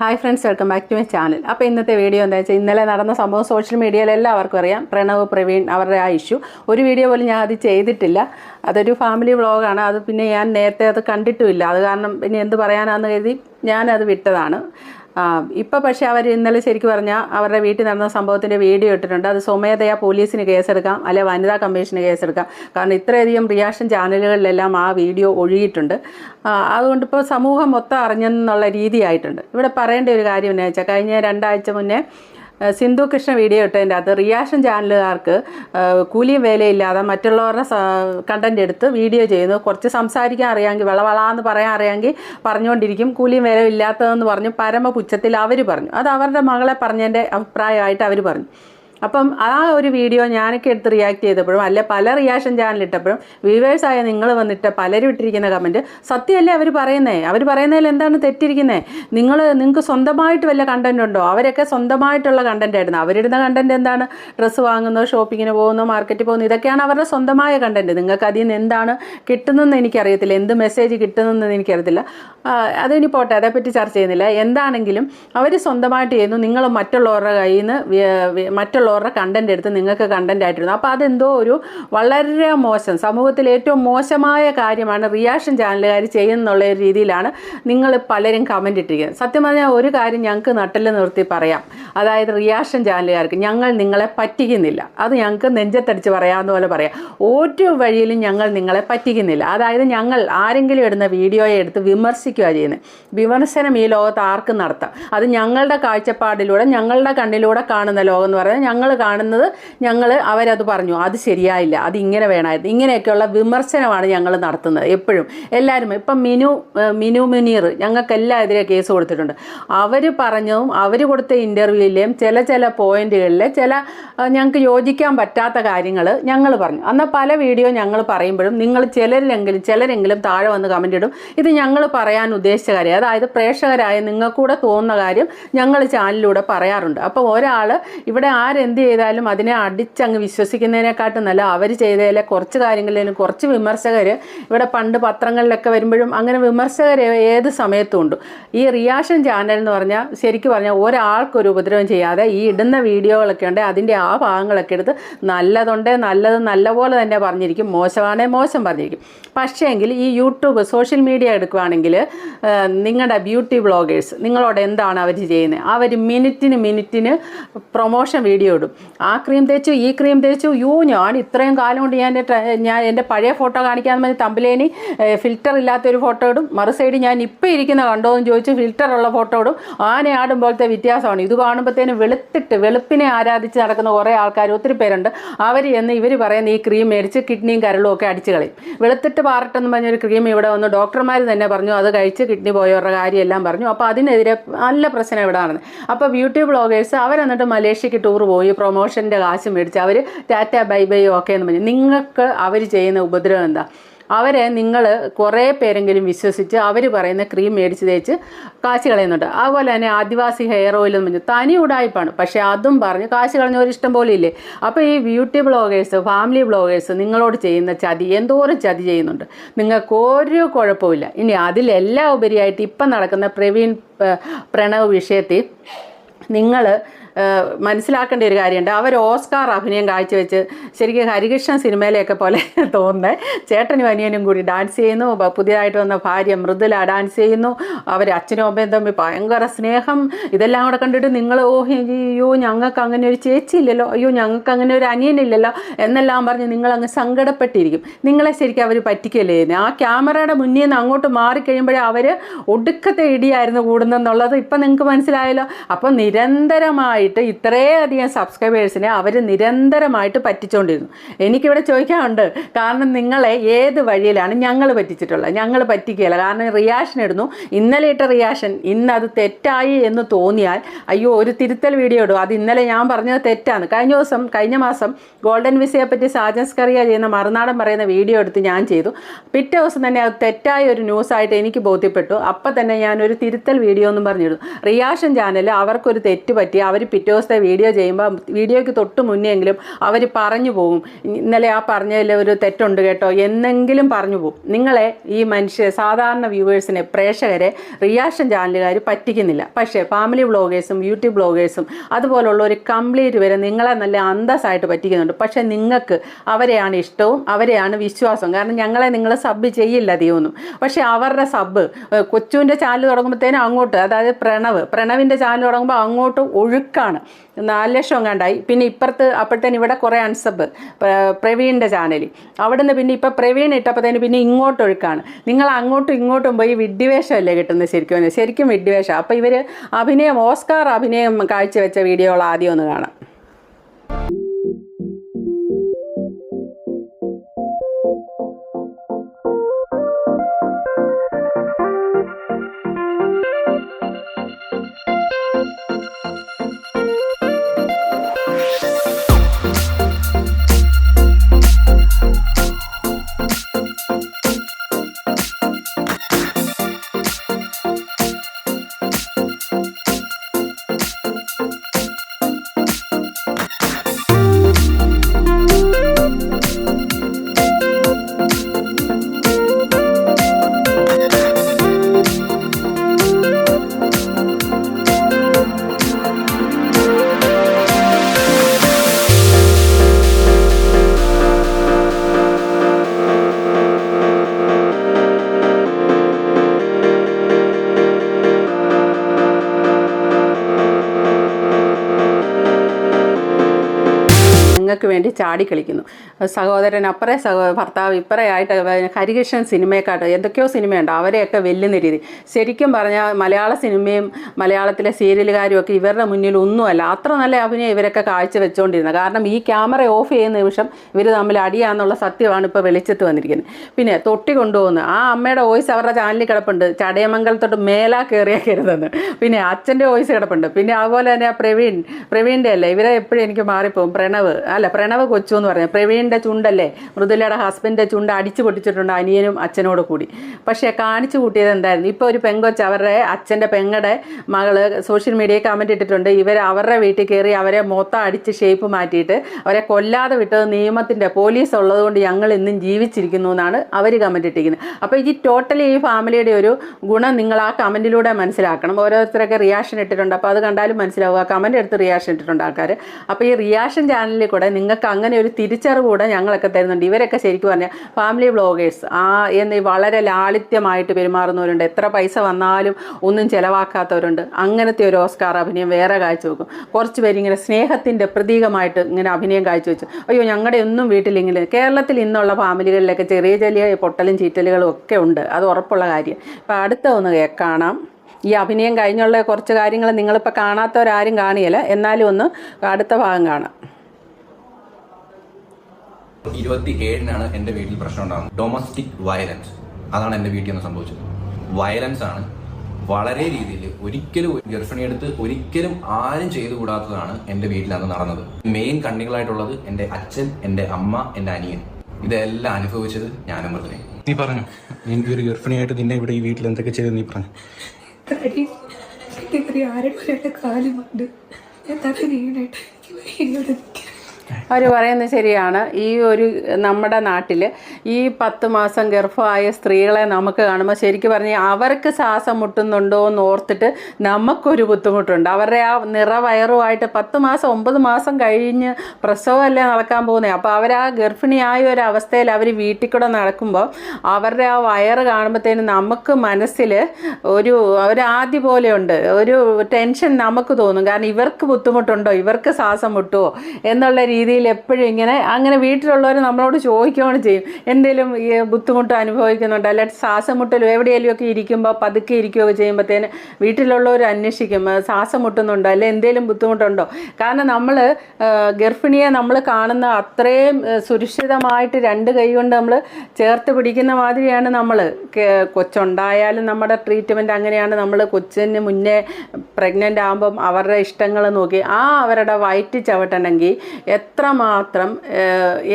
Hi friends welcome back to my channel അപ്പോൾ ഇന്നത്തെ video എന്താ വെച്ചാൽ ഇന്നലെ നടന്ന സംഭവം സോഷ്യൽ മീഡിയയിൽ എല്ലാവർക്കും അറിയാം. പ്രണവ് പ്രവീൺ അവരുടെ ആ ഇഷ്യൂ ഒരു വീഡിയോ പോലും ഞാൻ അത് ചെയ്തിട്ടില്ല. അതൊരു ഫാമിലി വ്ളോഗാണ് അത് പിന്നെ ഞാൻ നേരത്തെ അത് കണ്ടിട്ടുമില്ല. അത് കാരണം പിന്നെ എന്ത് പറയാനാണെന്ന് കരുതി ഞാനത് വിട്ടതാണ്. ഇപ്പോൾ പക്ഷേ അവർ ഇന്നലെ ശരിക്കും പറഞ്ഞാൽ അവരുടെ വീട്ടിൽ നടന്ന സംഭവത്തിന്റെ വീഡിയോ ഇട്ടിട്ടുണ്ട്. അത് സ്വമേധയാ പോലീസിന് കേസെടുക്കാം അല്ലെ വനിതാ കമ്മീഷന് കേസെടുക്കാം. കാരണം ഇത്രയധികം റിയാക്ഷൻ ചാനലുകളിലെല്ലാം ആ വീഡിയോ ഒഴുകിയിട്ടുണ്ട്. അതുകൊണ്ട് ഇപ്പോൾ സമൂഹം മൊത്തം അറിഞ്ഞെന്നുള്ള രീതിയായിട്ടുണ്ട്. ഇവിടെ പറയേണ്ട ഒരു കാര്യം എന്നു വെച്ചാൽ കഴിഞ്ഞ രണ്ടാഴ്ച മുന്നേ സിന്ധു കൃഷ്ണ വീഡിയോ ഇട്ടതിന്റെ അകത്ത് റിയാക്ഷൻ ചാനലുകാർക്ക് കൂലി വേലയില്ലാതെ മറ്റുള്ളവരുടെ കണ്ടന്റ് എടുത്ത് വീഡിയോ ചെയ്യുന്നു. കുറച്ച് സംസാരിക്കാൻ അറിയാമെങ്കിൽ വിളവളാന്ന് പറയാൻ അറിയാമെങ്കിൽ പറഞ്ഞുകൊണ്ടിരിക്കും. കൂലിയും വില ഇല്ലാത്തതെന്ന് പറഞ്ഞു പരമപുച്ഛത്തിൽ അവർ പറഞ്ഞു. അത് അവരുടെ മകളെ പറഞ്ഞതിന്റെ അഭിപ്രായമായിട്ട് അവർ പറഞ്ഞു. അപ്പം ആ ഒരു വീഡിയോ ഞാനൊക്കെ എടുത്ത് റിയാക്ട് ചെയ്തപ്പോഴും അല്ലെ പല റിയാക്ഷൻ ചാനലിട്ടപ്പോഴും വ്യൂവേഴ്സായ നിങ്ങൾ വന്നിട്ട് പലരും ഇട്ടിരിക്കുന്ന കമന്റ് സത്യമല്ലേ അവർ പറയുന്നേ? അവർ പറയുന്നതിൽ എന്താണ് തെറ്റിരിക്കുന്നത് നിങ്ങൾ നിങ്ങൾക്ക് സ്വന്തമായിട്ട് വല്ല കണ്ടന്റ് ഉണ്ടോ? അവരൊക്കെ സ്വന്തമായിട്ടുള്ള കണ്ടന്റ് ആയിരുന്നു. അവരിടുന്ന കണ്ടന്റ് എന്താണ്? ഡ്രസ്സ് വാങ്ങുന്നോ ഷോപ്പിങ്ങിന് പോകുന്നു മാർക്കറ്റിൽ പോകുന്നു ഇതൊക്കെയാണ് അവരുടെ സ്വന്തമായ കണ്ടന്റ് നിങ്ങൾക്ക് അതിൽ നിന്ന് എന്താണ് കിട്ടുന്നതെന്ന് എനിക്കറിയത്തില്ല. എന്ത് മെസ്സേജ് കിട്ടുന്നതെന്ന് എനിക്കറിയത്തില്ല. അതിനി പോട്ടെ അതേപ്പറ്റി ചർച്ച ചെയ്യുന്നില്ല. എന്താണെങ്കിലും അവർ സ്വന്തമായിട്ട് ചെയ്യുന്നു. നിങ്ങൾ മറ്റുള്ളവരുടെ കയ്യിൽ നിന്ന് വ്യ- മറ്റുള്ളവരുടെ കണ്ടന്റ് എടുത്ത് നിങ്ങൾക്ക് കണ്ടന്റ് ആയിട്ടിരുന്നു. അപ്പോൾ അതെന്തോ ഒരു വളരെ മോശം സമൂഹത്തിൽ ഏറ്റവും മോശമായ കാര്യമാണ് റിയാക്ഷൻ ചാനലുകാർ ചെയ്യുന്നുള്ള രീതിയിലാണ് നിങ്ങൾ പലരും കമന്റ് ഇട്ടിരിക്കുന്നത്. സത്യം പറഞ്ഞാൽ ഒരു കാര്യം ഞങ്ങൾക്ക് നട്ടിൽ നിർത്തി പറയാം. അതായത് റിയാക്ഷൻ ചാനലുകാർക്ക് ഞങ്ങൾ നിങ്ങളെ പറ്റിക്കുന്നില്ല. അത് ഞങ്ങൾക്ക് നെഞ്ചത്തടിച്ച് പറയാമെന്ന് പോലെ പറയാം. ഒരു വഴിയിലും ഞങ്ങൾ നിങ്ങളെ പറ്റിക്കുന്നില്ല. അതായത് ഞങ്ങൾ ആരെങ്കിലും ഇടുന്ന വീഡിയോയെ എടുത്ത് വിമർശിക്കുക ചെയ്യുന്നത്. വിമർശനം ഈ ലോകത്ത് ആർക്കും നടത്താം. അത് ഞങ്ങളുടെ കാഴ്ചപ്പാടിലൂടെ ഞങ്ങളുടെ കണ്ണിലൂടെ കാണുന്ന ലോകം എന്ന് പറയുന്നത് ഞങ്ങൾ കാണുന്നത് ഞങ്ങൾ അവരത് പറഞ്ഞു അത് ശരിയായില്ല അത് ഇങ്ങനെ വേണമായിരുന്നു. ഇങ്ങനെയൊക്കെയുള്ള വിമർശനമാണ് ഞങ്ങൾ നടത്തുന്നത് എപ്പോഴും. എല്ലാവരും ഇപ്പം മിനു മിനു മുനീർ ഞങ്ങൾക്ക് എതിരെ കേസ് കൊടുത്തിട്ടുണ്ട്. അവർ പറഞ്ഞതും അവർ കൊടുത്ത ഇന്റർവ്യൂവിലെയും ചില ചില പോയിന്റുകളിൽ ചില ഞങ്ങൾക്ക് യോജിക്കാൻ പറ്റാത്ത കാര്യങ്ങൾ ഞങ്ങൾ പറഞ്ഞു. എന്നാൽ പല വീഡിയോ ഞങ്ങൾ പറയുമ്പോഴും നിങ്ങൾ ചിലരിലെങ്കിലും ചിലരെങ്കിലും താഴെ വന്ന് കമന്റ് ഇടും. ഇത് ഞങ്ങൾ പറയാൻ ഉദ്ദേശിച്ച കാര്യം. അതായത് പ്രേക്ഷകരായ നിങ്ങൾക്കൂടെ തോന്നുന്ന കാര്യം ഞങ്ങൾ ചാനലിലൂടെ പറയാറുണ്ട്. അപ്പോൾ ഒരാൾ ഇവിടെ ആരെന്ത് ചെയ്താലും അതിനെ അടിച്ചങ്ങ് വിശ്വസിക്കുന്നതിനെക്കാട്ടും നല്ല അവർ ചെയ്തതിലെ കുറച്ച് കാര്യങ്ങളിലും കുറച്ച് വിമർശകർ ഇവിടെ പണ്ട് പത്രങ്ങളിലൊക്കെ വരുമ്പോഴും അങ്ങനെ വിമർശകർ ഏത് സമയത്തും ഉണ്ട്. ഈ റിയാക്ഷൻ ചാനൽ എന്ന് പറഞ്ഞാൽ ശരിക്കും പറഞ്ഞാൽ ഒരാൾക്കൊരു ഉപദ്രവം ചെയ്യാതെ ഈ ഇടുന്ന വീഡിയോകളൊക്കെ ഉണ്ട് അതിന്റെ ആ ഭാഗങ്ങളൊക്കെ എടുത്ത് നല്ലതുണ്ട് നല്ലത് നല്ലപോലെ തന്നെ പറഞ്ഞിരിക്കും മോശമാണേ മോശം പറഞ്ഞിരിക്കും. പക്ഷേങ്കിൽ ഈ യൂട്യൂബ് സോഷ്യൽ മീഡിയ എടുക്കുകയാണെങ്കിൽ നിങ്ങളുടെ ബ്യൂട്ടി ബ്ലോഗേഴ്സ് നിങ്ങളോട് എന്താണ് അവർ ചെയ്യുന്നത് അവർ മിനിറ്റിന് മിനിറ്റിന് പ്രൊമോഷൻ വീഡിയോ ഇടും. ആ ക്രീം തേച്ചു ഈ ക്രീം തേച്ചു. യോ ഞാൻ ഇത്രയും കാലം കൊണ്ട് ഞാൻ ഞാൻ എന്റെ പഴയ ഫോട്ടോ കാണിക്കാമെന്ന് പറഞ്ഞ് തമ്പിലേനി ഫിൽറ്റർ ഇല്ലാത്തൊരു ഫോട്ടോ ഇടും. മറു സൈഡ് ഞാൻ ഇപ്പം ഇരിക്കുന്ന കണ്ടോ എന്ന് ചോദിച്ച് ഫിൽറ്റർ ഉള്ള ഫോട്ടോ ഇടും. ആനയാടും ആടുമ്പോഴത്തെ വ്യത്യാസമാണ്. ഇത് കാണുമ്പോഴത്തേനും വെളുത്തിട്ട് വെളുപ്പിനെ ആരാധിച്ച് നടക്കുന്ന കുറേ ആൾക്കാർ ഒത്തിരി പേരുണ്ട്. അവർ എന്ന് ഇവർ പറയുന്ന ഈ ക്രീം മേടിച്ച് കിഡ്നിയും കരളും ഒക്കെ അടിച്ച് കളയും. വെളുത്തിട്ട് പാറട്ടെന്ന് പറഞ്ഞൊരു ക്രീം ഇവിടെ വന്ന്. ഡോക്ടർമാർ തന്നെ പറഞ്ഞു അത് കഴിച്ച് കിഡ്നി പോയവരുടെ കാര്യമെല്ലാം പറഞ്ഞു. അപ്പോൾ അതിനെതിരെ നല്ല പ്രശ്നം ഇവിടെ നടന്നത് അപ്പോൾ ബ്യൂട്ടി ബ്ലോഗേഴ്സ് അവരെന്നിട്ട് മലേഷ്യക്ക് ടൂർ പോയി. പ്രൊമോഷന്റെ കാശ് മേടിച്ച് അവർ ടാറ്റ ബൈ ബൈ ഓക്കെ എന്ന് പറഞ്ഞു. നിങ്ങൾക്ക് അവർ ചെയ്യുന്ന ഉപദ്രവം എന്താ? അവരെ നിങ്ങൾ കുറേ പേരെങ്കിലും വിശ്വസിച്ച് അവർ പറയുന്ന ക്രീം മേടിച്ച് തേച്ച് കാശ് കളയുന്നുണ്ട്. അതുപോലെ തന്നെ ആദിവാസി ഹെയർ ഓയിൽ എന്ന് പറഞ്ഞു. തനി ഉടായ്പാണ്. പക്ഷേ അതും പറഞ്ഞ് കാശ് കളഞ്ഞവർ ഇഷ്ടം പോലെ ഇല്ലേ? അപ്പോൾ ഈ ബ്യൂട്ടി ബ്ലോഗേഴ്സ് ഫാമിലി ബ്ലോഗേഴ്സ് നിങ്ങളോട് ചെയ്യുന്ന ചതി എന്തോരം ചതി ചെയ്യുന്നുണ്ട്. നിങ്ങൾക്ക് ഒരു കുഴപ്പമില്ല ഇനി അതിലെല്ലാം ഉപരിയായിട്ട് ഇപ്പം നടക്കുന്ന പ്രവീൺ പ്രണവ് വിഷയത്തിൽ നിങ്ങൾ മനസ്സിലാക്കേണ്ട ഒരു കാര്യമുണ്ട്. അവർ ഓസ്കാർ അഭിനയം കാഴ്ചവെച്ച് ശരിക്കും ഹരികൃഷ്ണൻ സിനിമയിലെയൊക്കെ പോലെ തോന്നുന്നത് ചേട്ടനും അനിയനും കൂടി ഡാൻസ് ചെയ്യുന്നു. പുതിയതായിട്ട് വന്ന ഭാര്യ മൃദുല ഡാൻസ് ചെയ്യുന്നു. അവർ അച്ഛനും അമ്മയും തമ്മിൽ ഭയങ്കര സ്നേഹം. ഇതെല്ലാം കൂടെ കണ്ടിട്ട് നിങ്ങൾ ഓ അയ്യോ ഞങ്ങൾക്ക് അങ്ങനെ ഒരു ചേച്ചി ഇല്ലല്ലോ. അയ്യോ ഞങ്ങൾക്ക് അങ്ങനെ ഒരു അനിയനില്ലല്ലോ എന്നെല്ലാം പറഞ്ഞ് നിങ്ങളങ്ങ് സങ്കടപ്പെട്ടിരിക്കും. നിങ്ങളെ ശരിക്കും അവർ പറ്റിക്കല്ലേ ആ ക്യാമറയുടെ മുന്നിൽ നിന്ന് അങ്ങോട്ട് മാറിക്കഴിയുമ്പോഴേ അവർ ഒടുക്കത്തെ ഇടിയായിരുന്നു കൂടുന്നെന്നുള്ളത് ഇപ്പം നിങ്ങൾക്ക് മനസ്സിലായല്ലോ. അപ്പം നിരന്തരമായിട്ട് ഇത്രയധികം സബ്സ്ക്രൈബേഴ്സിനെ അവർ നിരന്തരമായിട്ട് പറ്റിച്ചുകൊണ്ടിരുന്നു എനിക്കിവിടെ ചോദിക്കാനുണ്ട്. കാരണം നിങ്ങളെ ഏത് വഴിയിലാണ് ഞങ്ങൾ പറ്റിച്ചിട്ടുള്ളത്? ഞങ്ങൾ പറ്റിക്കുകയില്ല. കാരണം റിയാക്ഷൻ ഇടുന്നു. ഇന്നലെ ഇട്ട റിയാക്ഷൻ ഇന്ന് അത് തെറ്റായി എന്ന് തോന്നിയാൽ അയ്യോ ഒരു തിരുത്തൽ വീഡിയോ ഇടും. അത് ഇന്നലെ ഞാൻ പറഞ്ഞത് തെറ്റാണ്. കഴിഞ്ഞ ദിവസം കഴിഞ്ഞ മാസം ഗോൾഡൻ വിസയെ പറ്റി സാജൻസ് കറിയ ചെയ്യുന്ന മറുനാടൻ പറയുന്ന വീഡിയോ എടുത്ത് ഞാൻ ചെയ്തു. പിറ്റേ ദിവസം തന്നെ അത് തെറ്റായ ഒരു ന്യൂസായിട്ട് എനിക്ക് ബോധ്യപ്പെട്ടു. അപ്പം തന്നെ ഞാൻ ഒരു തിരുത്തൽ വീഡിയോ എന്നും പറഞ്ഞിടും റിയാക്ഷൻ ചാനൽ അവർക്കൊരു തെറ്റ് പറ്റി അവർ പിറ്റേ ദിവസത്തെ വീഡിയോ ചെയ്യുമ്പോൾ വീഡിയോയ്ക്ക് തൊട്ട് മുന്നെങ്കിലും അവർ പറഞ്ഞു പോകും ഇന്നലെ ആ പറഞ്ഞതിൽ ഒരു തെറ്റുണ്ട് കേട്ടോ. എന്നെങ്കിലും പറഞ്ഞു പോകും നിങ്ങളെ ഈ മനുഷ്യ സാധാരണ വ്യൂവേഴ്സിനെ പ്രേക്ഷകരെ റിയാക്ഷൻ ചാനലുകാർ പറ്റിക്കുന്നില്ല. പക്ഷേ ഫാമിലി ബ്ലോഗേഴ്സും യൂട്യൂബ് ബ്ലോഗേഴ്സും അതുപോലുള്ള ഒരു കംപ്ലീറ്റ് വരെ നിങ്ങളെ നല്ല അന്തസ്സായിട്ട് പറ്റിക്കുന്നുണ്ട്. പക്ഷേ നിങ്ങൾക്ക് അവരെയാണ് ഇഷ്ടവും അവരെയാണ് വിശ്വാസവും. കാരണം ഞങ്ങളെ നിങ്ങൾ സബ് ചെയ്യില്ല അധികമൊന്നും പക്ഷേ അവരുടെ സബ് കൊച്ചുവിന്റെ ചാനൽ തുടങ്ങുമ്പോഴത്തേനും അങ്ങോട്ട് അതായത് പ്രണവ് പ്രണവിന്റെ ചാനൽ തുടങ്ങുമ്പോൾ അങ്ങോട്ട് ഒഴുക്കാണ് നാല് ലക്ഷം കണ്ടായി പിന്നെ ഇപ്പുറത്ത് അപ്പോഴത്തേന് ഇവിടെ കുറേ അൺസബ് പ്രവീണിന്റെ ചാനൽ അവിടുന്ന് പിന്നെ ഇപ്പം പ്രവീൺ ഇട്ടപ്പോഴത്തേന് പിന്നെ ഇങ്ങോട്ട് ഒഴുക്കാണ്. നിങ്ങൾ അങ്ങോട്ടും ഇങ്ങോട്ടും പോയി വിഡ്ഢിവേഷമല്ലേ കിട്ടുന്നത് ശരിക്കും ശരിക്കും വിഡ്ഢിവേഷം. അപ്പോൾ ഇവർ അഭിനയം ഓസ്കാർ അഭിനയം കാഴ്ചവെച്ച വീഡിയോകൾ ആദ്യം ഒന്ന് കാണാം. നിങ്ങൾക്ക് വേണ്ടി ചാടിക്കളിക്കുന്നു സഹോദരൻ അപ്പറേ സഹോ ഭർത്താവ് ഇപ്പറയായിട്ട് ഹരികൃഷ്ണൻ സിനിമയെക്കാട്ട് എന്തൊക്കെയോ സിനിമയുണ്ട്. അവരെയൊക്കെ വെല്ലുന്ന രീതി ശരിക്കും പറഞ്ഞാൽ മലയാള സിനിമയും മലയാളത്തിലെ സീരിയലുകാരും ഒക്കെ ഇവരുടെ മുന്നിൽ ഒന്നുമല്ല. അത്ര നല്ല അഭിനയം ഇവരൊക്കെ കാഴ്ച വെച്ചുകൊണ്ടിരുന്നത് കാരണം ഈ ക്യാമറ ഓഫ് ചെയ്യുന്ന നിമിഷം ഇവർ തമ്മിൽ അടിയാന്നുള്ള സത്യമാണ് ഇപ്പോൾ വെളിച്ചത്ത് വന്നിരിക്കുന്നത്. പിന്നെ തൊട്ടി കൊണ്ടുപോകുന്നു ആ അമ്മയുടെ വോയിസ് അവരുടെ ചാനലിൽ കിടപ്പുണ്ട്. ചടയമംഗലത്തോട്ട് മേലാ കയറിയേക്കരുതെന്ന് പിന്നെ അച്ഛന്റെ വോയിസ് കിടപ്പുണ്ട്. പിന്നെ അതുപോലെ തന്നെ പ്രവീൺ പ്രവീണിന്റെ അല്ലേ? ഇവരെ എപ്പോഴും എനിക്ക് മാറിപ്പോകും. പ്രണവ് അല്ല പ്രണവ് കൊച്ചു എന്ന് പറഞ്ഞത് പ്രവീണിന്റെ ചുണ്ടല്ലേ? മൃദുലയുടെ ഹസ്ബൻഡിന്റെ ചുണ്ട് അടിച്ചു പൊട്ടിച്ചിട്ടുണ്ട് അനിയനും അച്ഛനോട് കൂടി. പക്ഷേ കാണിച്ചു കൂട്ടിയത് എന്തായിരുന്നു? ഇപ്പോൾ ഒരു പെങ്കൊച്ച് അവരുടെ അച്ഛന്റെ പെങ്ങടെ മകൾ സോഷ്യൽ മീഡിയയിൽ കമന്റ് ഇട്ടിട്ടുണ്ട്. ഇവർ അവരുടെ വീട്ടിൽ കയറി അവരെ മൊത്തം അടിച്ച് ഷേപ്പ് മാറ്റിയിട്ട് അവരെ കൊല്ലാതെ വിട്ടത് നിയമത്തിന്റെ പോലീസ് ഉള്ളതുകൊണ്ട് ഞങ്ങൾ ഇന്നും ജീവിച്ചിരിക്കുന്നു എന്നാണ് അവർ കമന്റ് ഇട്ടിരിക്കുന്നത്. അപ്പോൾ ഈ ടോട്ടലി ഈ ഫാമിലിയുടെ ഒരു ഗുണം നിങ്ങൾ ആ കമന്റിലൂടെ മനസ്സിലാക്കണം. ഓരോരുത്തരൊക്കെ റിയാക്ഷൻ ഇട്ടിട്ടുണ്ട്. അപ്പോൾ അത് കണ്ടാലും മനസ്സിലാവുക കമന്റ് എടുത്ത് റിയാക്ഷൻ ഇട്ടിട്ടുണ്ട് ആൾക്കാർ അപ്പോൾ ഈ റിയാക്ഷൻ ചാനലിൽ കൂടെ നിങ്ങൾക്ക് അങ്ങനെ ഒരു തിരിച്ചറിവ് കൂടെ ഞങ്ങളൊക്കെ തരുന്നുണ്ട്. ഇവരൊക്കെ ശരിക്കും പറഞ്ഞാൽ ഫാമിലി വ്ളോഗേഴ്സ് ആ എന്ന് വളരെ ലാളിത്യമായിട്ട് പെരുമാറുന്നവരുണ്ട്. എത്ര പൈസ വന്നാലും ഒന്നും ചിലവാക്കാത്തവരുണ്ട്. അങ്ങനത്തെ ഒരു ഓസ്കാർ അഭിനയം വേറെ കാഴ്ചവെക്കും കുറച്ച് പേര് ഇങ്ങനെ സ്നേഹത്തിന്റെ പ്രതീകമായിട്ട് ഇങ്ങനെ അഭിനയം കാഴ്ചവെച്ചു അയ്യോ ഞങ്ങളുടെ ഒന്നും വീട്ടിലിങ്ങനെ കേരളത്തിൽ ഇന്നുള്ള ഫാമിലികളിലൊക്കെ ചെറിയ ചെറിയ പൊട്ടലും ചീറ്റലുകളും ഒക്കെ ഉണ്ട്. അത് ഉറപ്പുള്ള കാര്യം. അപ്പം അടുത്ത ഒന്ന് കാണാം. ഈ അഭിനയം കഴിഞ്ഞുള്ള കുറച്ച് കാര്യങ്ങൾ നിങ്ങളിപ്പോൾ കാണാത്തവരാരും കാണിയല്ല. എന്നാലും ഒന്ന് അടുത്ത ഭാഗം കാണാം. ഇരുപത്തി ഏഴിനാണ് എന്റെ വീട്ടിൽ പ്രശ്നം ഉണ്ടാകുന്നത്. ഡൊമസ്റ്റിക് വയലൻസ് അതാണ് എന്റെ വീട്ടിൽ നിന്ന് സംഭവിച്ചത്. വയലൻസ് ആണ് വളരെ രീതിയിൽ ഒരിക്കലും ഗർഭിണി എടുത്ത് ഒരിക്കലും ആരും ചെയ്തുകൂടാത്തതാണ് എന്റെ വീട്ടിൽ അന്ന് നടന്നത്. മെയിൻ കണ്ണികളായിട്ടുള്ളത് എന്റെ അച്ഛൻ എന്റെ അമ്മ എന്റെ അനിയൻ. ഇതെല്ലാം അനുഭവിച്ചത് ഞാനും മൃതനെ നീ പറഞ്ഞു. എനിക്ക് ഒരു ഗർഭിണിയായിട്ട് നിന്നെ ഇവിടെ ഈ വീട്ടിൽ എന്തൊക്കെ ചെയ്തു നീ പറഞ്ഞു. ആരുടെ കാലുമുണ്ട്. ഞാൻ തന്നെ നീണായിട്ട് എനിക്ക് അവർ പറയുന്നത് ശരിയാണ്. ഈ ഒരു നമ്മുടെ നാട്ടിൽ ഈ പത്ത് മാസം ഗർഭമായ സ്ത്രീകളെ നമുക്ക് കാണുമ്പോൾ ശരിക്കും പറഞ്ഞാൽ അവർക്ക് ശ്വാസം മുട്ടുന്നുണ്ടോ എന്ന് ഓർത്തിട്ട് നമുക്കൊരു ബുദ്ധിമുട്ടുണ്ട്. അവരുടെ ആ നിറവയറുമായിട്ട് പത്ത് മാസം ഒമ്പത് മാസം കഴിഞ്ഞ് പ്രസവമല്ലേ നടക്കാൻ പോകുന്നത് അപ്പോൾ അവർ ആ ഗർഭിണിയായ ഒരു അവസ്ഥയിൽ അവർ വീട്ടിൽ കൂടെ നടക്കുമ്പോൾ അവരുടെ ആ വയറ് കാണുമ്പോഴത്തേനും നമുക്ക് മനസ്സിൽ ഒരു ഒരാദ്യ പോലെയുണ്ട് ഒരു ടെൻഷൻ നമുക്ക് തോന്നും. കാരണം ഇവർക്ക് ബുദ്ധിമുട്ടുണ്ടോ? ഇവർക്ക് ശ്വാസം മുട്ടുമോ എന്നുള്ള രീതിയിൽ എപ്പോഴും ഇങ്ങനെ അങ്ങനെ വീട്ടിലുള്ളവർ നമ്മളോട് ചോദിക്കുകയാണ് ചെയ്യും. എന്തെങ്കിലും ഈ ബുദ്ധിമുട്ട് അനുഭവിക്കുന്നുണ്ട്? അല്ലെ ശ്വാസം മുട്ടലും എവിടെയെങ്കിലും ഒക്കെ ഇരിക്കുമ്പോൾ പതുക്കെ ഇരിക്കുകയൊക്കെ ചെയ്യുമ്പോഴത്തേന് വീട്ടിലുള്ളവർ അന്വേഷിക്കും "ആ, ശ്വാസം മുട്ടുന്നുണ്ടോ അല്ലെ എന്തെങ്കിലും ബുദ്ധിമുട്ടുണ്ടോ? കാരണം നമ്മൾ ഗർഭിണിയെ നമ്മൾ കാണുന്ന അത്രയും സുരക്ഷിതമായിട്ട് രണ്ട് കൈ കൊണ്ട് നമ്മൾ ചേർത്ത് പിടിക്കുന്ന മാതിരിയാണ് നമ്മൾ കൊച്ചുണ്ടായാലും നമ്മുടെ ട്രീറ്റ്മെന്റ് അങ്ങനെയാണ് നമ്മൾ കൊച്ചിന് മുന്നേ പ്രഗ്നന്റ് ആകുമ്പം അവരുടെ ഇഷ്ടങ്ങൾ നോക്കി. ആ അവരുടെ വയറ്റ് ചവിട്ടണമെങ്കിൽ എത്രമാത്രം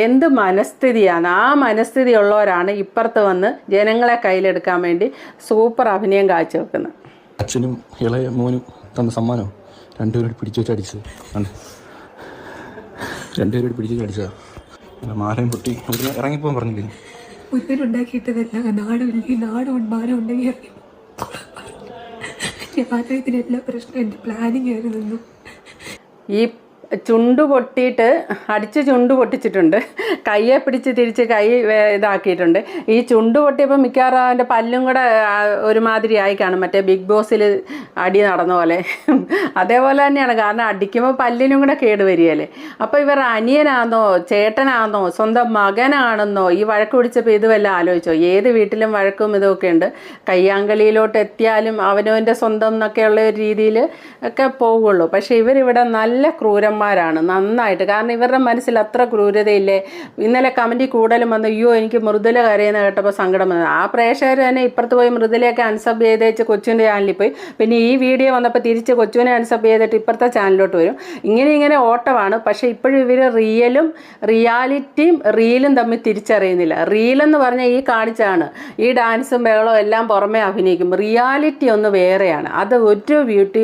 എന്ത് മനസ്ഥിതിയാണ് ആ മനസ്ഥിതി ഉള്ളവരാണ് ഇപ്പുറത്ത് വന്ന് ജനങ്ങളെ കയ്യിലെടുക്കാൻ വേണ്ടി സൂപ്പർ അഭിനയം കാഴ്ചവെക്കുന്നത്. അച്ഛനും ഇളയ മോനും തന്ന സമ്മാനം? രണ്ടുപേരോട് പിടിച്ചു വെച്ച് അടിച്ചത്. രണ്ടുപേരോട് പിടിച്ചു വെച്ച് അടിച്ചതാണ് മാലയും പൊട്ടി. അവിടെ ഇറങ്ങിപ്പോകാൻ പറഞ്ഞില്ലേ? മുന്നിലുണ്ടാക്കിയിട്ടതല്ല നാടുമില്ലെങ്കിൽ നാടും മാനം ഉണ്ടെങ്കിൽ ഇറങ്ങി ഞാനും ഇതിനെല്ലാ പ്രശ്നം എന്റെ പ്ലാനിങ് ആയിരുന്നു. ഈ ചുണ്ട് പൊട്ടിയിട്ട് അടിച്ച് ചുണ്ട് പൊട്ടിച്ചിട്ടുണ്ട്. കയ്യെ പിടിച്ച് തിരിച്ച് കൈ ഇതാക്കിയിട്ടുണ്ട്. ഈ ചുണ്ട് പൊട്ടിയപ്പോൾ മിക്കവാറും അവന്റെ പല്ലും കൂടെ ഒരുമാതിരി ആയി കാണും. മറ്റേ ബിഗ് ബോസിൽ അടി നടന്ന പോലെ. അതേപോലെ തന്നെയാണ്. കാരണം അടിക്കുമ്പോൾ പല്ലിനും കൂടെ കേട് വരികയല്ലേ. അപ്പോൾ ഇവർ അനിയനാണെന്നോ ചേട്ടനാണെന്നോ സ്വന്തം മകനാണെന്നോ ഈ വഴക്ക് പിടിച്ചപ്പോൾ ഇതുവല്ല ആലോചിച്ചോ? ഏത് വീട്ടിലും വഴക്കും ഇതൊക്കെ ഉണ്ട്. കയ്യാങ്കളിയിലോട്ട് എത്തിയാലും അവനവന്റെ സ്വന്തം എന്നൊക്കെയുള്ള ഒരു രീതിയിൽ ഒക്കെ പോവുള്ളൂ. പക്ഷേ ഇവരിവിടെ നല്ല ക്രൂരന്മാരാണ് നന്നായിട്ട്. കാരണം ഇവരുടെ മനസ്സിൽ അത്ര ക്രൂരതയില്ലേ? ഇന്നലെ കമന്റിൽ കൂടുതലും വന്ന് അയ്യോ എനിക്ക് മൃദുല കരയുന്ന കേട്ടപ്പോൾ സങ്കടം വന്നത്. ആ പ്രേക്ഷകർ തന്നെ ഇപ്പുറത്ത് പോയി മൃദുലയൊക്കെ അൺസബ് ചെയ്തേച്ച് കൊച്ചുവിന്റെ ചാനലിൽ പോയി. പിന്നെ ഈ വീഡിയോ വന്നപ്പോൾ തിരിച്ച് കൊച്ചുവിനെ അൺസബ് ചെയ്തിട്ട് ഇപ്പുറത്തെ ചാനലിലോട്ട് വരും. ഇങ്ങനെ ഇങ്ങനെ ഓട്ടമാണ്. പക്ഷേ ഇപ്പോഴും ഇവർ റിയലും റിയാലിറ്റിയും റീലും തമ്മിൽ തിരിച്ചറിയുന്നില്ല. റീലെന്ന് പറഞ്ഞാൽ ഈ കാണിച്ചാണ് ഈ ഡാൻസും ബഹളവും എല്ലാം പുറമേ അഭിനയിക്കും. റിയാലിറ്റി ഒന്ന് വേറെയാണ്. അത് ഒരു ബ്യൂട്ടി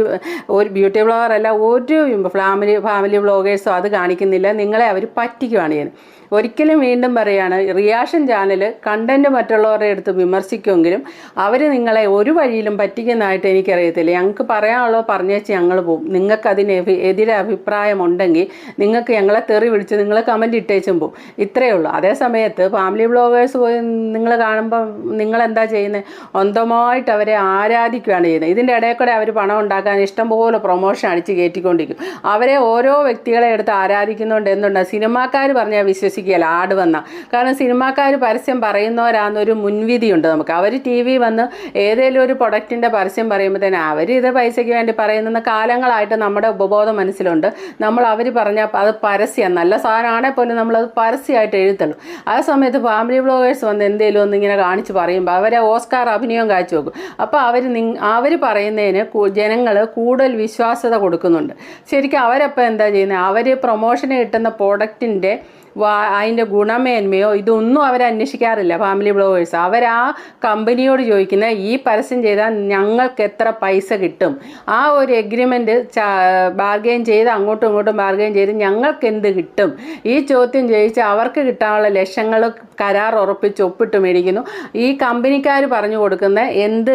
ഒരു ബ്യൂട്ടി ബ്ലോഗർ അല്ല ഒരു ഫാമിലി ഫാമിലി വ്ളോഗേഴ്സോ അത് കാണിക്കുന്നില്ല. നിങ്ങളെ അവർ പറ്റിക്കുവാണ് ചെയ്യുന്നത് ഒരിക്കലും വീണ്ടും പറയാണ് റിയാഷൻ ചാനൽ കണ്ടന്റ് മറ്റുള്ളവരുടെ അടുത്ത് വിമർശിക്കുമെങ്കിലും അവർ നിങ്ങളെ ഒരു വഴിയിലും പറ്റിക്കുന്നതായിട്ട് എനിക്കറിയത്തില്ല. ഞങ്ങൾക്ക് പറയാനുള്ളത് പറഞ്ഞേച്ച് ഞങ്ങൾ പോകും നിങ്ങൾക്ക് അതിന് എതി- എതിരെ അഭിപ്രായമുണ്ടെങ്കിൽ നിങ്ങൾക്ക് ഞങ്ങളെ തെറി വിളിച്ച് നിങ്ങൾ കമന്റ് ഇട്ടേച്ചും പോകും ഇത്രയേ ഉള്ളൂ. അതേ സമയത്ത് ഫാമിലി ബ്ലോഗേഴ്സ് പോയി നിങ്ങൾ കാണുമ്പോൾ നിങ്ങൾ എന്താ ചെയ്യുന്നത് സ്വന്തമായിട്ട് അവരെ ആരാധിക്കുകയാണ് ചെയ്യുന്നത്. ഇതിന്റെ ഇടയിൽ കൂടെ അവർ പണം ഉണ്ടാക്കാൻ ഇഷ്ടംപോലെ പ്രൊമോഷൻ അടിച്ച് കയറ്റിക്കൊണ്ടിരിക്കും. അവരെ ഓരോ വ്യക്തികളെ എടുത്ത് ആരാധിക്കുന്നുണ്ട് എന്തുണ്ട് സിനിമാക്കാർ പറഞ്ഞാൽ വിശ്വസിക്കുകയില്ല ആട് വന്ന കാരണം സിനിമാക്കാർ പരസ്യം പറയുന്നവരാന്നൊരു മുൻവിധിയുണ്ട് നമുക്ക്. അവർ ടി വി വന്ന് ഏതെങ്കിലും ഒരു പ്രൊഡക്റ്റിന്റെ പരസ്യം പറയുമ്പോൾ തന്നെ അവർ ഇത് പൈസയ്ക്ക് വേണ്ടി പറയുന്ന കാലങ്ങളായിട്ട് നമ്മുടെ ഉപബോധ മനസ്സിലുണ്ട്. നമ്മൾ അവർ പറഞ്ഞാൽ അത് പരസ്യം നല്ല സാധനമാണെങ്കിൽ പോലും നമ്മളത് പരസ്യമായിട്ട് എഴുത്തുള്ളൂ ആ സമയത്ത് ഫാമിലി ബ്ലോഗേഴ്സ് വന്ന് എന്തെങ്കിലും ഒന്ന് ഇങ്ങനെ കാണിച്ച് പറയുമ്പോൾ അവരെ ഓസ്കാർ അഭിനയം കാഴ്ച വെക്കും. അപ്പോൾ അവർ നിങ് അവർ പറയുന്നതിന് ജനങ്ങൾ കൂടുതൽ വിശ്വാസ്യത കൊടുക്കുന്നുണ്ട്. ശരിക്കും അവരപ്പോൾ എന്താ ചെയ്യുന്നത് അവർ പ്രൊമോഷന് കിട്ടുന്ന പ്രോഡക്റ്റിന്റെ അതിന്റെ ഗുണമേന്മയോ ഇതൊന്നും അവരന്വേഷിക്കാറില്ല ഫാമിലി ബ്ലോഗേഴ്സ് അവർ ആ കമ്പനിയോട് ചോദിക്കുന്ന ഈ പരസ്യം ചെയ്താൽ ഞങ്ങൾക്ക് എത്ര പൈസ കിട്ടും? ആ ഒരു എഗ്രിമെന്റ് ബാർഗെയിൻ ചെയ്ത് അങ്ങോട്ടും ഇങ്ങോട്ടും ബാർഗെയിൻ ചെയ്ത് ഞങ്ങൾക്ക് എന്ത് കിട്ടും? ഈ ചോദ്യം ചോദിച്ച് അവർക്ക് കിട്ടാനുള്ള ലക്ഷങ്ങൾ കരാർ ഉറപ്പിച്ച് ഒപ്പിട്ട് മേടിക്കുന്നു. ഈ കമ്പനിക്കാർ പറഞ്ഞു കൊടുക്കുന്ന എന്ത്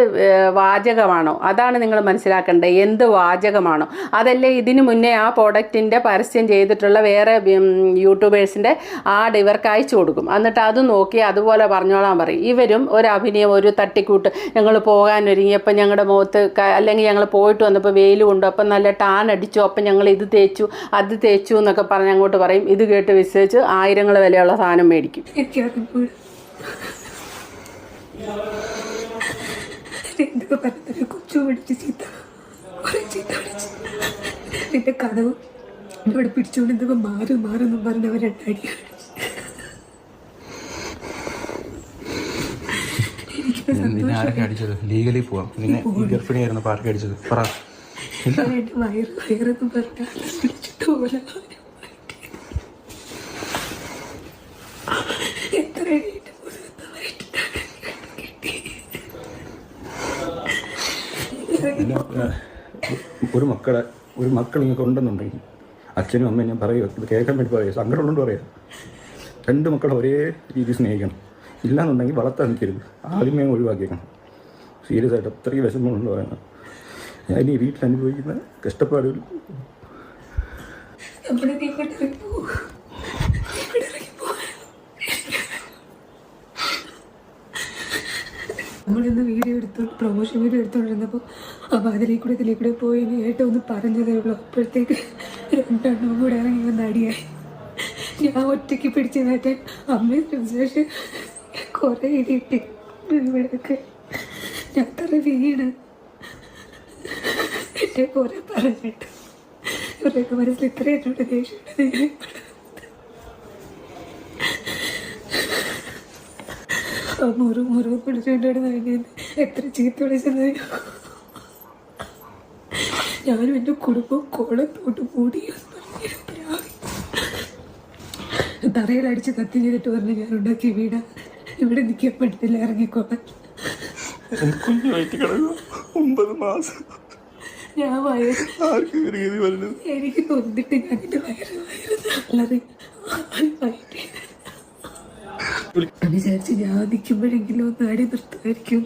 വാചകമാണോ? അതാണ് നിങ്ങൾ മനസ്സിലാക്കേണ്ടത്. എന്ത് വാചകമാണോ? അതല്ലേ ഇതിനു മുന്നേ ആ പ്രോഡക്റ്റിന്റെ പരസ്യം ചെയ്തിട്ടുള്ള വേറെ ഉം, യൂട്യൂബേഴ്സിന്റെ ആഡ് ഇവർക്ക് അയച്ചു കൊടുക്കും. എന്നിട്ട് അത് നോക്കി അതുപോലെ പറഞ്ഞോളാൻ പറയും. ഇവരും ഒരു അഭിനയം ഒരു തട്ടിക്കൂട്ട്. ഞങ്ങൾ പോകാൻ ഒരുങ്ങിയപ്പോൾ ഞങ്ങളുടെ മുഖത്ത് അല്ലെങ്കിൽ ഞങ്ങൾ പോയിട്ട് വന്നപ്പോൾ വെയിൽ കൊണ്ടു. അപ്പം നല്ല ടാൻ അടിച്ചു. അപ്പം ഞങ്ങൾ ഇത് തേച്ചു അത് തേച്ചു എന്നൊക്കെ പറഞ്ഞ് അങ്ങോട്ട് പറയും. ഇത് കേട്ട് വിശ്വസിച്ച് ആയിരങ്ങൾ വിലയുള്ള സാധനം മേടിക്കും. കൊച്ചു പിടിച്ച് ചീത്ത. ചീത്ത പിടിച്ച്. നിന്റെ കഥവ് ഇവിടെ പിടിച്ചുകൊണ്ട് എന്തൊക്കെ മാറി മാറും പറഞ്ഞവർ രണ്ടടി ആരൊക്കെ അടിച്ചത്? ലീഗലി പോവാം. നിന്നെ ആരൊക്കെ അടിച്ചത്. പറ. വയറ് വയറെന്ന് പറഞ്ഞാൽ എത്ര ഒരു മക്കളെ ഒരു മക്കൾ നിങ്ങൾക്ക് ഉണ്ടെന്നുണ്ടെങ്കിൽ അച്ഛനും അമ്മയും ഞാൻ പറയുക കേൾക്കാൻ വേണ്ടി പറയുക സങ്കടമുള്ളതുകൊണ്ട് പറയാം. രണ്ട് മക്കളെ ഒരേ രീതി സ്നേഹിക്കണം. ഇല്ലാന്നുണ്ടെങ്കിൽ വളർത്താൻ നിൽക്കരുത്. ആദ്യമേ ഒഴിവാക്കിയേക്കണം. സീരിയസ് ആയിട്ട് അത്രയും വിഷമമുണ്ട് പറയുന്നത്. ഞാൻ ഈ വീട്ടിൽ അനുഭവിക്കുന്ന കഷ്ടപ്പാടുകൾ നമ്മളിന്ന് വീഡിയോ എടുത്തു പ്രൊമോഷൻ വീഡിയോ എടുത്തുകൊണ്ടിരുന്നപ്പോൾ അപ്പോൾ അതിലേക്കൂടെ ഇതിലേക്കൂടെ ഇതിലേക്ക് പോയി ഏറ്റവും ഒന്ന് പറഞ്ഞതേ ഉള്ളൂ. അപ്പോഴത്തേക്ക് രണ്ടെണ്ണം കൂടെ ഇറങ്ങി നടിയായി ഞാൻ ഒറ്റയ്ക്ക് പിടിച്ച് നേട്ടെ അമ്മയും ശേഷം കുറേ ഇടിയിട്ട് ഇവിടെയൊക്കെ ഞാൻ തറ വീണ്. എന്നെ കുറേ പറഞ്ഞിട്ട്. ഇവരുടെയൊക്കെ മനസ്സിൽ ഇത്ര എന്നോട് ദേഷ്യമുണ്ട് മുറു മുറു പിടിച്ചുകൊണ്ടാണ് എന്നെ എത്ര ചീത്ത വിളിച്ചത് ഞാനും എന്റെ കുടുംബം കോളത്തോട്ട് മൂടി തറയിലടിച്ച് കത്തി ചെയ്തിട്ട് പറഞ്ഞ് ഞാൻ ഉണ്ടാക്കിയ വീട്. ഇവിടെ നിൽക്കാൻ പറ്റത്തില്ല ഇറങ്ങിക്കോളാൻ. കുഞ്ഞു വയറ്റി കിടക്കുക ഒമ്പത് മാസം. ഞാൻ വയറ് എനിക്ക് തോന്നിട്ട് ഞാൻ എന്റെ വയറ് വയറ് ഞാൻ ഞാൻ നിൽക്കുമ്പോഴെങ്കിലും ഒന്ന് അടി നിർത്തുമായിരിക്കും.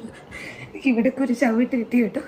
എനിക്ക് ഇവിടെ ഒരു ചവിട്ട് കിട്ടി കേട്ടോ.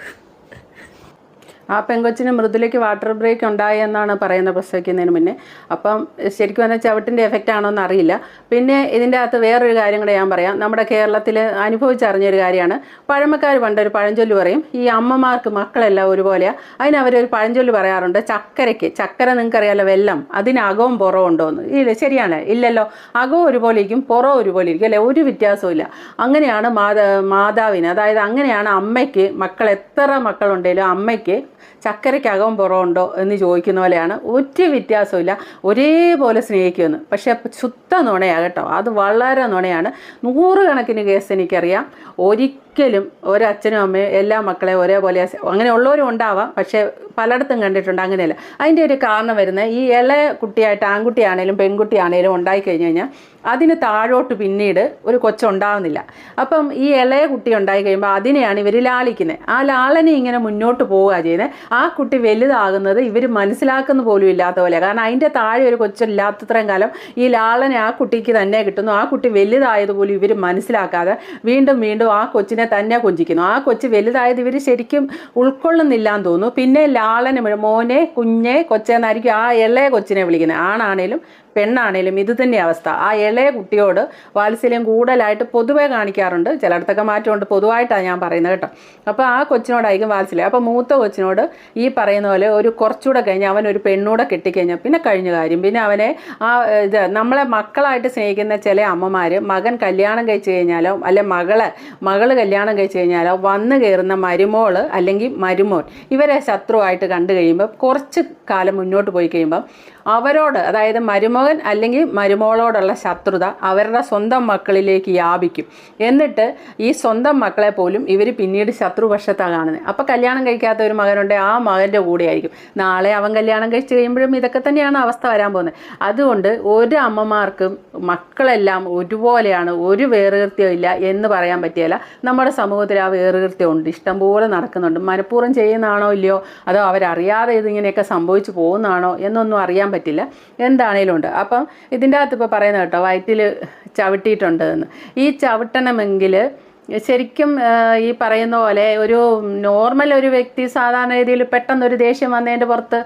ആ പെങ്കൊച്ചിന് മൃദുലയ്ക്ക് വാട്ടർ ബ്രേക്ക് ഉണ്ടായി എന്നാണ് പറയുന്നത് പ്രസവിക്കുന്നതിന് മുന്നേ. അപ്പം ശരിക്കും പറഞ്ഞാൽ ചവിട്ടിന്റെ എഫക്റ്റ് ആണോ എന്ന് അറിയില്ല. പിന്നെ ഇതിന്റെ അകത്ത് വേറൊരു കാര്യം കൂടെ ഞാൻ പറയാം. നമ്മുടെ കേരളത്തിൽ അനുഭവിച്ചറിഞ്ഞൊരു കാര്യമാണ്. പഴമക്കാർ പണ്ടൊരു പഴഞ്ചൊല്ല് പറയും. ഈ അമ്മമാർക്ക് മക്കളെല്ലാം ഒരുപോലെയാണ് അതിന് അവരൊരു പഴഞ്ചൊല്ല് പറയാറുണ്ട്. ചക്കരയ്ക്ക് ചക്കര നിങ്ങൾക്കറിയാലോ വെല്ലം. അതിന് അകവും പുറവും ഉണ്ടോ എന്ന് ഇല്ല ശരിയാണ്. ഇല്ലല്ലോ. അകവും ഒരുപോലെ ഇരിക്കും പുറവും ഒരുപോലെ ഇരിക്കും അല്ലേ? ഒരു വ്യത്യാസവും ഇല്ല. അങ്ങനെയാണ് മാതാ മാതാവിന് അതായത് അങ്ങനെയാണ് അമ്മയ്ക്ക് മക്കൾ എത്ര മക്കളുണ്ടെങ്കിലും അമ്മയ്ക്ക് ചക്കരയ്ക്കകവും പുറമുണ്ടോ എന്ന് ചോദിക്കുന്ന പോലെയാണ്. ഒറ്റ വ്യത്യാസമില്ല ഒരേപോലെ സ്നേഹിക്കുമെന്ന്. പക്ഷേ ശുദ്ധ നുണയാണ് കേട്ടോ. അത് വളരെ നുണയാണ്. നൂറുകണക്കിന് കേസ് എനിക്കറിയാം. ഒരിക്കലും ഒരച്ഛനും അമ്മയും എല്ലാ മക്കളെ ഒരേപോലെ അങ്ങനെയുള്ളവരും ഉണ്ടാവാം. പക്ഷേ പലയിടത്തും കണ്ടിട്ടുണ്ട് അങ്ങനെയല്ല. അതിന്റെ ഒരു കാരണം വരുന്നത് ഈ ഇളയ കുട്ടിയായിട്ട് ആൺകുട്ടിയാണേലും പെൺകുട്ടിയാണേലും ഉണ്ടായി കഴിഞ്ഞ് കഴിഞ്ഞാൽ അതിന് താഴോട്ട് പിന്നീട് ഒരു കൊച്ചുണ്ടാവുന്നില്ല. അപ്പം ഈ ഇളയ കുട്ടി ഉണ്ടായി കഴിയുമ്പോൾ അതിനെയാണ് ഇവർ ലാളിക്കുന്നത്. ആ ലാളനെ ഇങ്ങനെ മുന്നോട്ട് പോവുക ചെയ്യുന്നത് ആ കുട്ടി വലുതാകുന്നത് ഇവർ മനസ്സിലാക്കുന്ന പോലും ഇല്ലാത്ത പോലെ കാരണം അതിന്റെ താഴെ ഒരു കൊച്ചില്ലാത്തത്രയും കാലം ഈ ലാളനെ ആ കുട്ടിക്ക് തന്നെ കിട്ടുന്നു. ആ കുട്ടി വലുതായതുപോലും ഇവർ മനസ്സിലാക്കാതെ വീണ്ടും വീണ്ടും ആ കൊച്ചിനെ തന്നെ കൊഞ്ചിക്കുന്നു. ആ കൊച്ച് വലുതായത് ഇവർ ശരിക്കും ഉൾക്കൊള്ളുന്നില്ല എന്ന് തോന്നുന്നു. പിന്നെ ലാളനെ മോനെ കുഞ്ഞെ കൊച്ചെന്നായിരിക്കും ആ ഇളയ കൊച്ചിനെ വിളിക്കുന്നത്. ആണാണേലും പെണ്ണാണേലും ഇത് തന്നെ അവസ്ഥ. ആ ഇളയ കുട്ടിയോട് വാത്സല്യം കൂടുതലായിട്ട് പൊതുവേ കാണിക്കാറുണ്ട്. ചിലയിടത്തൊക്കെ മാറ്റമുണ്ട്. പൊതുവായിട്ടാണ് ഞാൻ പറയുന്നത് കേട്ടോ. അപ്പോൾ ആ കൊച്ചിനോടായിരിക്കും വാത്സല്യം. അപ്പോൾ മൂത്ത കൊച്ചിനോട് ഈ പറയുന്ന പോലെ ഒരു കുറച്ചുകൂടെ കഴിഞ്ഞ് അവൻ ഒരു പെണ്ണൂടെ കെട്ടിക്കഴിഞ്ഞാൽ പിന്നെ കഴിഞ്ഞ കാര്യം. പിന്നെ അവനെ ആ ഇത് നമ്മളെ മക്കളായിട്ട് സ്നേഹിക്കുന്ന ചില അമ്മമാർ മകൻ കല്യാണം കഴിച്ചു കഴിഞ്ഞാലോ അല്ലെ മകളെ മകൾ കല്യാണം കഴിച്ചു കഴിഞ്ഞാലോ വന്നു കയറുന്ന മരുമോൾ അല്ലെങ്കിൽ മരുമോൻ ഇവരെ ശത്രുവായിട്ട് കണ്ടു കഴിയുമ്പോൾ കുറച്ച് കാലം മുന്നോട്ട് പോയി കഴിയുമ്പോൾ അവരോട് അതായത് മരുമകൻ അല്ലെങ്കിൽ മരുമോളോടുള്ള ശത്രുത അവരുടെ സ്വന്തം മക്കളിലേക്ക് വ്യാപിക്കും. എന്നിട്ട് ഈ സ്വന്തം മക്കളെ പോലും ഇവർ പിന്നീട് ശത്രുപക്ഷത്താണ് കാണുന്നത്. അപ്പോൾ കല്യാണം കഴിക്കാത്ത ഒരു മകനുണ്ട് ആ മകന്റെ കൂടെ ആയിരിക്കും നാളെ അവൻ കല്യാണം കഴിച്ച് കഴിയുമ്പോഴും ഇതൊക്കെ തന്നെയാണ് അവസ്ഥ വരാൻ പോകുന്നത്. അതുകൊണ്ട് ഒരു അമ്മമാർക്കും മക്കളെല്ലാം ഒരുപോലെയാണ് ഒരു വേറുകൃത്യം ഇല്ല എന്ന് പറയാൻ പറ്റിയല്ല. നമ്മുടെ സമൂഹത്തിൽ ആ വേറുകൃത്യം ഉണ്ട്. ഇഷ്ടംപോലെ നടക്കുന്നുണ്ട്. മനഃപൂർവം ചെയ്യുന്നതാണോ ഇല്ലയോ? അതോ അവരറിയാതെ ഇതിങ്ങനെയൊക്കെ സംഭവിച്ചു പോകുന്നതാണോ എന്നൊന്നും അറിയാൻ പറ്റില്ല. എന്താണേലും ഉണ്ട്. അപ്പം ഇതിന്റെ അകത്ത് ഇപ്പോൾ പറയുന്നത് കേട്ടോ വയറ്റിൽ ചവിട്ടിയിട്ടുണ്ട് എന്ന്. ഈ ചവിട്ടണമെങ്കിൽ ശരിക്കും ഈ പറയുന്ന പോലെ ഒരു നോർമൽ ഒരു വ്യക്തി സാധാരണ രീതിയിൽ പെട്ടെന്ന് ഒരു ദേഷ്യം വന്നതിന്റെ പുറത്ത്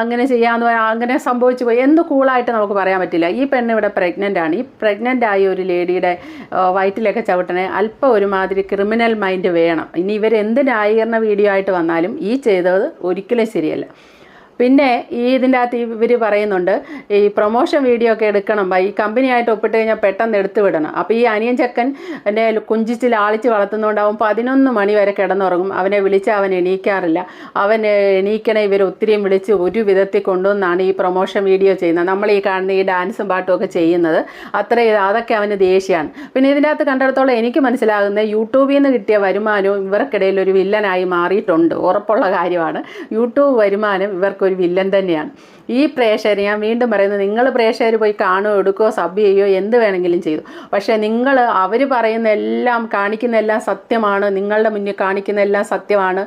അങ്ങനെ ചെയ്യാമെന്ന് അങ്ങനെ സംഭവിച്ചു പോയി എന്ത് കൂളായിട്ട് നമുക്ക് പറയാൻ പറ്റില്ല. ഈ പെണ്ണ് ഇവിടെ പ്രഗ്നന്റ് ആണ്. ഈ പ്രഗ്നന്റ് ആയ ഒരു ലേഡിയുടെ വയറ്റിലൊക്കെ ചവിട്ടണേ അല്പം ഒരുമാതിരി ക്രിമിനൽ മൈൻഡ് വേണം. ഇനി ഇവരെന്ത് ന്യായീകരണ വീഡിയോ ആയിട്ട് വന്നാലും ഈ ചെയ്തത് ഒരിക്കലും ശരിയല്ല. പിന്നെ ഈ ഇതിന്റെ അകത്ത് ഇവർ പറയുന്നുണ്ട് ഈ പ്രൊമോഷൻ വീഡിയോ ഒക്കെ എടുക്കണം. ഈ കമ്പനിയായിട്ട് ഒപ്പിട്ട് കഴിഞ്ഞാൽ പെട്ടെന്ന് എടുത്തു വിടണം. അപ്പോൾ ഈ അനിയൻ ചക്കൻ എന്നെ കുഞ്ചിച്ച് ലാളിച്ച് വളർത്തുന്നതുകൊണ്ടാവും പതിനൊന്ന് മണി വരെ കിടന്നുറങ്ങും. അവനെ വിളിച്ച് അവൻ എണീക്കാറില്ല. അവൻ എണീക്കണ ഇവർ ഒത്തിരിയും വിളിച്ച് ഒരു വിധത്തിൽ കൊണ്ടുവന്നാണ് ഈ പ്രൊമോഷൻ വീഡിയോ ചെയ്യുന്നത്. നമ്മൾ ഈ കാണുന്ന ഈ ഡാൻസും പാട്ടും ഒക്കെ ചെയ്യുന്നത്. അത്ര അതൊക്കെ അവന് ദേഷ്യമാണ് പിന്നെ ഇതിന്റെ അകത്ത് കണ്ടിടത്തോളം എനിക്ക് മനസ്സിലാകുന്നത് യൂട്യൂബിൽ നിന്ന് കിട്ടിയ വരുമാനവും ഇവർക്കിടയിൽ ഒരു വില്ലനായി മാറിയിട്ടുണ്ട്. ഉറപ്പുള്ള കാര്യമാണ്. യൂട്യൂബ് വരുമാനം ഇവർക്കൊരു വില്ലൻ തന്നെയാണ്. ഈ പ്രേക്ഷകർ ഞാൻ വീണ്ടും പറയുന്നത് നിങ്ങൾ പ്രേക്ഷകർ പോയി കാണുകയോ എടുക്കുകയോ സബ് ചെയ്യുകയോ എന്ത് വേണമെങ്കിലും ചെയ്തു. പക്ഷേ നിങ്ങൾ അവർ പറയുന്ന എല്ലാം കാണിക്കുന്ന എല്ലാം സത്യമാണ് നിങ്ങളുടെ മുന്നിൽ കാണിക്കുന്ന എല്ലാം സത്യമാണ്.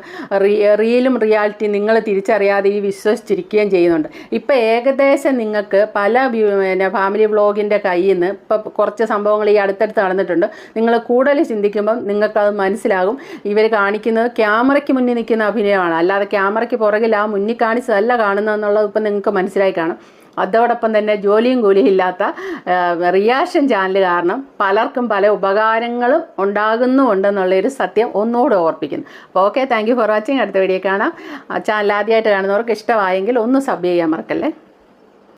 റിയലും റിയാലിറ്റി നിങ്ങൾ തിരിച്ചറിയാതെ ഈ വിശ്വസിച്ചിരിക്കുകയും ചെയ്യുന്നുണ്ട്. ഇപ്പം ഏകദേശം നിങ്ങൾക്ക് പല പിന്നെ ഫാമിലി വ്ളോഗിന്റെ കയ്യിൽ നിന്ന് ഇപ്പം കുറച്ച് സംഭവങ്ങൾ ഈ അടുത്തടുത്ത് നടന്നിട്ടുണ്ട്. നിങ്ങൾ കൂടുതൽ ചിന്തിക്കുമ്പം നിങ്ങൾക്കത് മനസ്സിലാകും. ഇവർ കാണിക്കുന്നത് ക്യാമറയ്ക്ക് മുന്നിൽ നിൽക്കുന്ന അഭിനയമാണ്. അല്ലാതെ ക്യാമറയ്ക്ക് പുറകിൽ ആ മുന്നിൽ കാണിച്ചതല്ല കാണുന്നതെന്നുള്ളത് ഇപ്പം നിങ്ങൾക്ക് മനസ്സിലായി കാണും. അതോടൊപ്പം തന്നെ ജോലിയും കൂലിയും ഇല്ലാത്ത റിയാക്ഷൻ ചാനൽ കാരണം പലർക്കും പല ഉപകാരങ്ങളും ഉണ്ടാകുന്നുണ്ടെന്നുള്ളൊരു സത്യം ഒന്നുകൂടെ ഓർപ്പിക്കുന്നു. അപ്പോൾ okay thank you for watching അടുത്ത വീഡിയോ കാണാം. ചാനൽ ആദ്യമായിട്ട് കാണുന്നവർക്ക് ഇഷ്ടമായെങ്കിൽ ഒന്ന് സബ് ചെയ്യാൻ മറക്കല്ലേ?